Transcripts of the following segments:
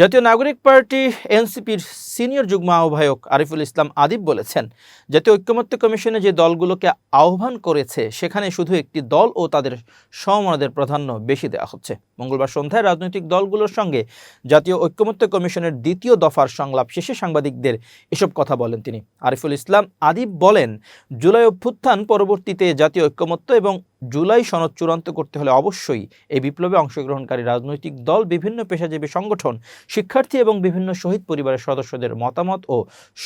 জাতীয় নাগরিক পার্টি এনসিপির সিনিয়র যুগ্ম আহ্বায়ক আরিফুল ইসলাম আদিব বলেছেন, জাতীয় ঐক্যমত্য কমিশনে যে দলগুলোকে আহ্বান করেছে, সেখানে শুধু একটি দল ও তাদের সমমনাদের প্রাধান্য বেশি দেওয়া হচ্ছে। মঙ্গলবার সন্ধ্যায় রাজনৈতিক দলগুলোর সঙ্গে জাতীয় ঐক্যমত্য কমিশনের দ্বিতীয় দফার সংলাপ শেষে সাংবাদিকদের এসব কথা বলেন তিনি। আরিফুল ইসলাম আদিব বলেন, জুলাই অভ্যুত্থান পরবর্তীতে জাতীয় ঐক্যমত্য এবং জুলাই সনদ চূড়ান্ত করতে হলে অবশ্যই এই বিপ্লবে অংশগ্রহণকারী রাজনৈতিক দল, বিভিন্ন পেশাজীবী সংগঠন শিক্ষার্থী এবং বিভিন্ন শহীদ পরিবারের সদস্যদের মতামত ও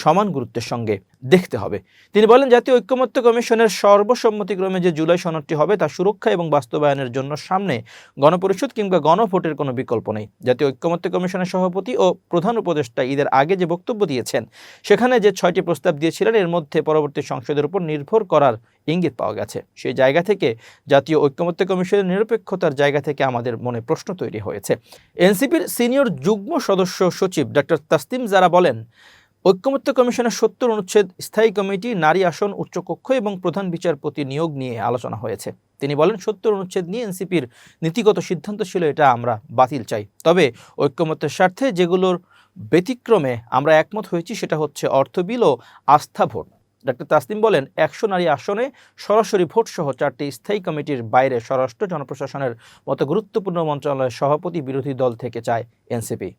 সমান গুরুত্বের সঙ্গে দেখতে হবে। তিনি বলেন, জাতীয় ঐক্যমত্য কমিশনের সর্বসম্মতিক্রমে যে জুলাই সনদটি হবে তা সুরক্ষা এবং বাস্তবায়নের জন্য সামনে গণপরিষদ কিংবা গণভোটের কোনো বিকল্প নেই। জাতীয় ঐক্যমত্য কমিশনের সভাপতি ও প্রধান উপদেষ্টা ঈদের আগে যে বক্তব্য দিয়েছেন, সেখানে যে ছয়টি প্রস্তাব দিয়েছিলেন, এর মধ্যে পরবর্তী সংসদের উপর নির্ভর করার ইঙ্গিত পাওয়া গেছে। সেই জায়গা থেকে জাতীয় ঐক্যমত্য কমিশনের নিরপেক্ষতার জায়গা থেকে আমাদের মনে প্রশ্ন তৈরি হয়েছে। এনসিপির সিনিয়র যুগ্ম সদস্য সচিব ডক্টর তাসতিম যারা বলেন, ঐক্যমত্য কমিশনের সত্তর অনুচ্ছেদ, স্থায়ী কমিটি, নারী আসন, উচ্চকক্ষ এবং প্রধান বিচারপতি নিয়োগ নিয়ে আলোচনা হয়েছে। তিনি বলেন, সত্তর অনুচ্ছেদ নিয়ে এনসিপির নীতিগত সিদ্ধান্ত ছিল, এটা আমরা বাতিল চাই। তবে ঐক্যমত্যের স্বার্থে যেগুলোর ব্যতিক্রমে আমরা একমত হয়েছি, সেটা হচ্ছে অর্থ বিল ও আস্থা ভোট। ডক্টর তাসলিম বলেন, একশো নারী আসনে সরাসরি ভোটসহ চারটি স্থায়ী কমিটির বাইরে স্বরাষ্ট্র জনপ্রশাসনের মতো গুরুত্বপূর্ণ মন্ত্রণালয়ের সভাপতি বিরোধী দল থেকে চায় এনসিপি।